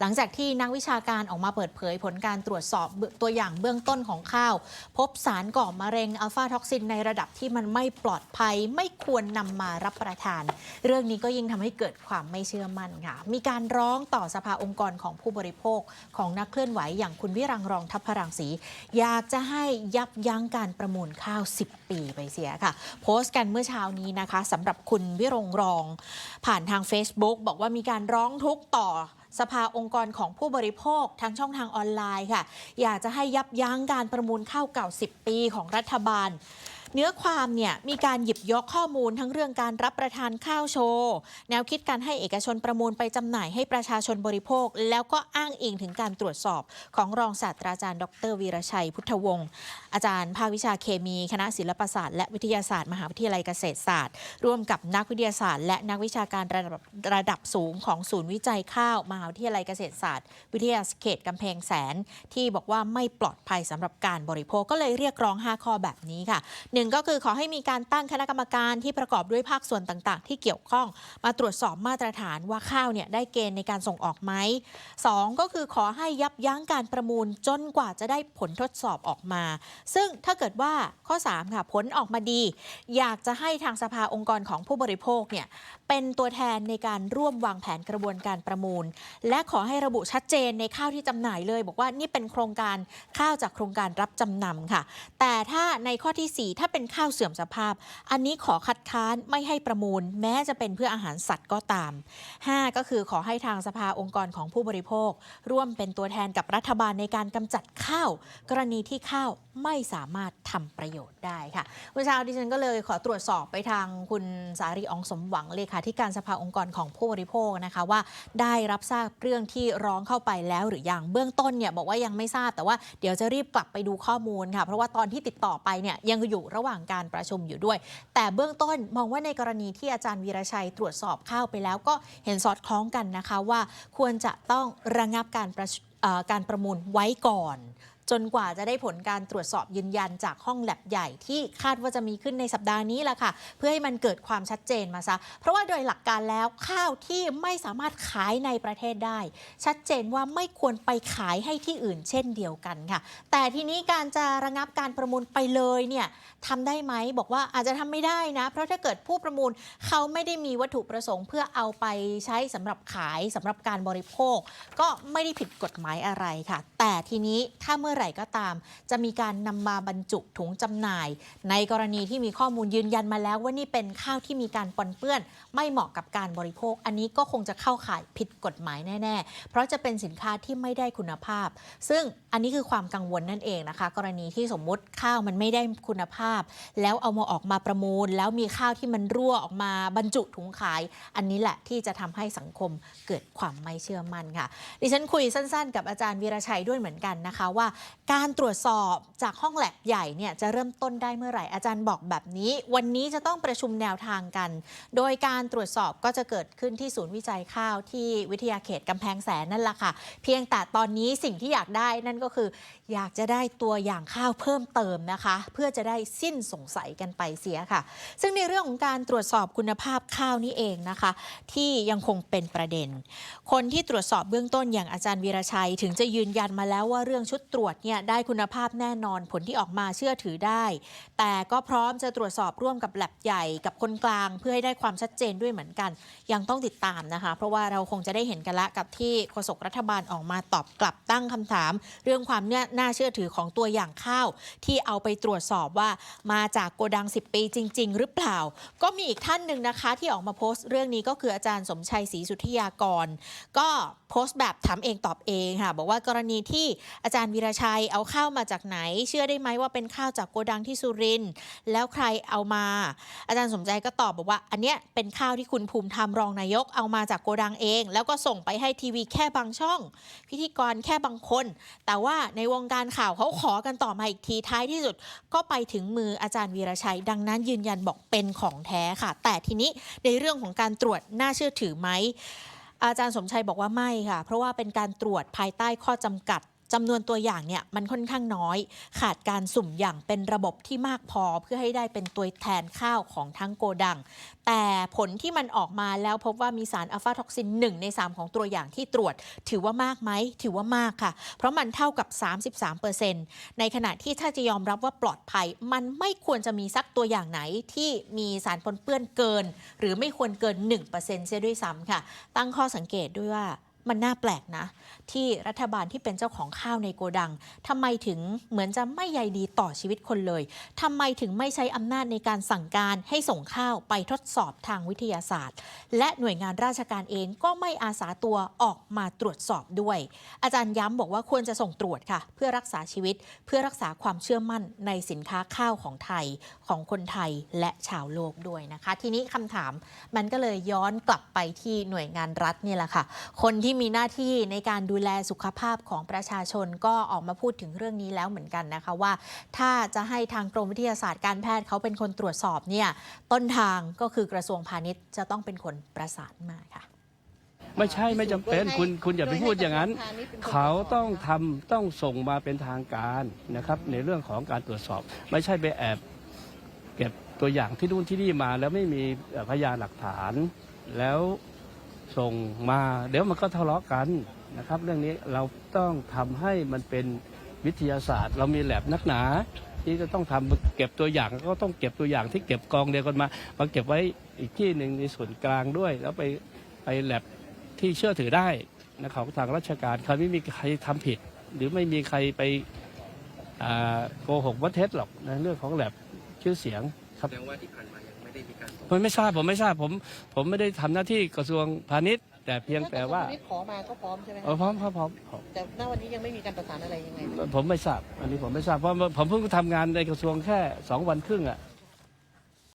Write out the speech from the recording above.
หลังจากที่นักวิชาการออกมาเปิดเผยผลการตรวจสอบตัวอย่างเบื้องต้นของข้าว พบสารก่อมะเร็งอัลฟาท็อกซินในระดับที่มันไม่ปลอดภัย ไม่ควรนำมารับประทาน เรื่องนี้ก็ยิ่งทำให้เกิดความไม่เชื่อมั่นค่ะ มีการร้องต่อสภาองค์กรของผู้บริโภคของนักเคลื่อนไหวอย่างคุณวิรังรองทัพพรังสี อยากจะให้ยับยั้งการประมูลข้าว 10 ปีไปเสียค่ะ โพสต์กันเมื่อเช้านี้นะคะสำหรับคุณวิรงรอง ผ่านทาง Facebook บอกว่ามีการร้องทุกข์ต่อ สภาองค์กรของผู้บริโภคทางช่องทางออนไลน์ค่ะ อยากจะให้ยับยั้งการประมูลข้าวเก่า 10 ปีของรัฐบาล เนื้อความเนี่ยมีการหยิบยกข้อมูลทั้งเรื่องการรับประทานข้าวโชว์แนวคิดการให้เอกชนประมูลไปจำหน่ายให้ประชาชนบริโภค แล้วก็อ้างอิงถึงการตรวจสอบของรองศาสตราจารย์ ดรวีรชัย พุทธวงศ์อาจารย์ภาควิชาเคมี คณะศิลปศาสตร์และวิทยาศาสตร์ มหาวิทยาลัยเกษตรศาสตร์ ร่วมกับนักวิทยาศาสตร์ และนักวิชาการระดับระดับสูงของศูนย์วิจัยข้าว มหาวิทยาลัยเกษตรศาสตร์ วิทยาเขตกำแพงแสน ที่บอกว่าไม่ปลอดภัยสำหรับการบริโภคก็เลยเรียกร้อง 5 ข้อแบบนี้ค่ะหนึ่งก็คือขอให้มีการตั้งคณะกรรมการที่ประกอบด้วยภาคส่วนต่างๆ ที่เกี่ยวข้อง มาตรวจสอบมาตรฐานว่าข้าวเนี่ยได้เกณฑ์ในการส่งออกไหมสองก็คือขอให้ยับยั้งการประมูลจนกว่าจะได้ผลทดสอบออกมา ซึ่งถ้าเกิดว่าข้อ 3 ค่ะผลออกมาดี อยากจะให้ทางสภาองค์กรของผู้บริโภคเนี่ยเป็นตัวแทนในการร่วมวางแผนกระบวนการประมูล และขอให้ระบุชัดเจนในข้าวที่จำหน่ายเลย บอกว่านี่เป็นโครงการข้าวจากโครงการรับจำนำค่ะ แต่ถ้าในข้อที่ 4 ถ้าเป็นข้าวเสื่อมสภาพ อันนี้ขอคัดค้านไม่ให้ประมูล แม้จะเป็นเพื่ออาหารสัตว์ก็ตาม 5 ก็คือขอให้ทางสภาองค์กรของผู้บริโภค ร่วมเป็นตัวแทนกับรัฐบาลในการกำจัดข้าว กรณีที่ข้าวไม่สามารถทำประโยชน์ได้ค่ะเมื่อเช้าดิฉันก็เลยขอตรวจสอบไปทางคุณสารีองสมหวังเลขาธิการสภาองค์กรของผู้บริโภคนะคะว่า ได้รับทราบเรื่องที่ร้องเข้าไปแล้วหรือยังเบื้องต้นเนี่ยบอกว่ายังไม่ทราบแต่ว่าเดี๋ยวจะรีบกลับไปดูข้อมูลค่ะเพราะว่าตอนที่ติดต่อไปเนี่ยยังอยู่ระหว่างการประชุมอยู่ด้วย แต่เบื้องต้นมองว่าในกรณีที่อาจารย์วีรชัยตรวจสอบข้าวไปแล้วก็เห็นสอดคล้องกันนะคะว่าควรจะต้องระงับการประการประมูลไว้ก่อน จนกว่าจะได้ผลการตรวจสอบยืนยันจากห้องแลบใหญ่ที่คาดว่าจะมีขึ้นในสัปดาห์นี้แหละค่ะ เพื่อให้มันเกิดความชัดเจนมาซะ เพราะว่าโดยหลักการแล้วข้าวที่ไม่สามารถขายในประเทศได้ ชัดเจนว่าไม่ควรไปขายให้ที่อื่นเช่นเดียวกันค่ะ แต่ทีนี้การจะระงับการประมูลไปเลยเนี่ยทำได้ไหมบอกว่าอาจจะทำไม่ได้นะ เพราะถ้าเกิดผู้ประมูลเขาไม่ได้มีวัตถุประสงค์เพื่อเอาไปใช้สำหรับขายสำหรับการบริโภค ก็ไม่ได้ผิดกฎหมายอะไรค่ะ แต่ทีนี้ถ้าเมื่อไหร่ก็ตาม จะมีการนำมาบรรจุถุงจำหน่าย ในกรณีที่มีข้อมูลยืนยันมาแล้วว่านี่เป็นข้าวที่มีการปนเปื้อน ไม่เหมาะกับการบริโภค อันนี้ก็คงจะเข้าข่ายผิดกฎหมายแน่ ๆ เพราะจะเป็นสินค้าที่ไม่ได้คุณภาพ ซึ่งอันนี้คือความกังวลนั่นเองนะคะ กรณีที่สมมุติข้าวมันไม่ได้คุณภาพ แล้วเอามาออกมาประมูล แล้วมีข้าวที่มันรั่วออกมาบรรจุถุงขาย อันนี้แหละที่จะทำให้สังคมเกิดความไม่เชื่อมั่นค่ะ ดิฉันคุยสั้นๆ กับอาจารย์วีรชัยด้วยเหมือนกันนะคะว่าการตรวจสอบจากห้องแลบใหญ่เนี่ยจะเริ่มต้นได้เมื่อไหร่ อาจารย์บอกแบบนี้ วันนี้จะต้องประชุมแนวทางกัน โดยการตรวจสอบก็จะเกิดขึ้นที่ศูนย์วิจัยข้าวที่วิทยาเขตกำแพงแสนนั่นแหละค่ะ เพียงแต่ตอนนี้สิ่งที่อยากได้นั่นก็คือ อยากจะได้ตัวอย่างข้าวเพิ่มเติมนะคะ เพื่อจะได้สิ้นสงสัยกันไปเสียค่ะ ซึ่งในเรื่องของการตรวจสอบคุณภาพข้าวนี่เองนะคะ ที่ยังคงเป็นประเด็น คนที่ตรวจสอบเบื้องต้นอย่างอาจารย์วีรชัย ถึงจะยืนยันมาแล้วว่าเรื่องชุดตรวจเนี่ยได้คุณภาพแน่นอนผลที่ออกมาเชื่อถือได้ แต่ก็พร้อมจะตรวจสอบร่วมกับแลบใหญ่กับคนกลางเพื่อให้ได้ความชัดเจนด้วยเหมือนกัน ยังต้องติดตามนะคะ เพราะว่าเราคงจะได้เห็นกันละกับที่โฆษกรัฐบาลออกมาตอบกลับตั้งคำถาม เรื่องความเนี่ยน่าเชื่อถือของตัวอย่างข้าว ที่เอาไปตรวจสอบว่ามาจากโกดัง 10 ปีจริง ๆ หรือเปล่า ก็มีอีกท่านหนึ่งนะคะ ที่ออกมาโพสต์เรื่องนี้ก็คืออาจารย์สมชัยศรีสุทธิยากร ก็โพสต์แบบถามเองตอบเองค่ะบอกว่ากรณีที่อาจารย์วีรชัยรเอาข้าวมาจากไหน เชื่อได้ไหมว่าเป็นข้าวจากโกดังที่สุรินทร์แล้วใครเอามา อาจารย์สมใจก็ตอบบอกว่า อันเนี้ยเป็นข้าวที่คุณภูมิธรรมรองนายกเอามาจากโกดังเอง แล้วก็ส่งไปให้ทีวีแค่บางช่อง พิธีกรแค่บางคน แต่ว่าในวงการข่าวเขาขอกันต่อมาอีกทีท้ายที่สุด ก็ไปถึงมืออาจารย์วีรชัย ดังนั้นยืนยันบอกเป็นของแท้ค่ะ แต่ทีนี้ในเรื่องของการตรวจน่าเชื่อถือไหมอาจารย์สมชัยบอกว่าไม่ค่ะ เพราะว่าเป็นการตรวจภายใต้ข้อจำกัด จำนวนตัวอย่างเนี่ยมันค่อนข้างน้อย ขาดการสุ่มอย่างเป็นระบบที่มากพอเพื่อให้ได้เป็นตัวแทนข้าวของทั้งโกดัง แต่ผลที่มันออกมาแล้วพบว่ามีสารอัลฟาท็อกซิน 1 ใน 3 ของตัวอย่างที่ตรวจ ถือว่ามากไหมถือว่ามากค่ะ เพราะมันเท่ากับ 33%ในขณะที่ถ้าจะยอมรับว่าปลอดภัย มันไม่ควรจะมีสักตัวอย่างไหนที่มีสารปนเปื้อนเกิน หรือไม่ควรเกิน 1%เสียด้วยซ้ำค่ะ ตั้งข้อสังเกตด้วยว่า มันน่าแปลกนะ ที่รัฐบาลที่เป็นเจ้าของข้าวในโกดังทำไมถึงเหมือนจะไม่ใยดีต่อชีวิตคนเลยทำไมถึงไม่ใช้อำนาจในการสั่งการให้ส่งข้าวไปทดสอบทางวิทยาศาสตร์ และหน่วยงานราชการเองก็ไม่อาสาตัวออกมาตรวจสอบด้วย อาจารย์ย้ำบอกว่าควรจะส่งตรวจค่ะ เพื่อรักษาชีวิต เพื่อรักษาความเชื่อมั่นในสินค้าข้าวของไทยของคนไทยและชาวโลกด้วยนะคะ ทีนี้คำถามมันก็เลยย้อนกลับไปที่หน่วยงานรัฐนี่แหละค่ะ คนที่มีหน้าที่ในการดูแลสุขภาพของประชาชนก็ออกมาพูดถึงเรื่องนี้แล้วเหมือนกันนะคะว่า ถ้าจะให้ทางกรมวิทยาศาสตร์การแพทย์เขาเป็นคนตรวจสอบเนี่ยต้นทางก็คือกระทรวงพาณิชย์จะต้องเป็นคนประสานมาค่ะ ไม่ใช่ไม่จำเป็นคุณคุณอย่าไปพูดอย่างนั้น เขาต้องทำต้องส่งมาเป็นทางการนะครับ ในเรื่องของการตรวจสอบ ไม่ใช่ไปแอบเก็บตัวอย่างที่นู่นที่นี่มาแล้วไม่มีเอ่อพยานหลักฐาน แล้ว ส่งมา เดี๋ยวมันก็ทะเลาะกันนะครับ เรื่องนี้เราต้องทำให้มันเป็นวิทยาศาสตร์ เรามีแลบนักหนา ที่จะต้องทำเก็บตัวอย่างก็ต้องเก็บตัวอย่างที่เก็บกองเดียวกันมามาเก็บไว้อีกที่หนึ่งในส่วนกลางด้วย แล้วไปไปแลบที่เชื่อถือได้นะของทางราชการเขาไม่มีใครทำผิด หรือไม่มีใครไปโกหกว่าเท็จหรอกนะเรื่องของแลบชื่อเสียงครับแสดงว่าที่ผ่านมา ไม่ได้มีการส่งผมไม่ทราบผมไม่ทราบผม ผมไม่ได้ทำหน้าที่กระทรวงพาณิชย์ แต่เพียงแต่ว่าถ้ขอมาก็พร้อมใช่ไหมเออพร้อมพร้อมพร้อมพร้อมแต่ณวันนี้ยังไม่มีการประสานอะไรยังไง ผมไม่ทราบ อันนี้ผมไม่ทราบเพราะผมเพิ่งทำงานในกระทรวงแค่สองวันครึ่งอะ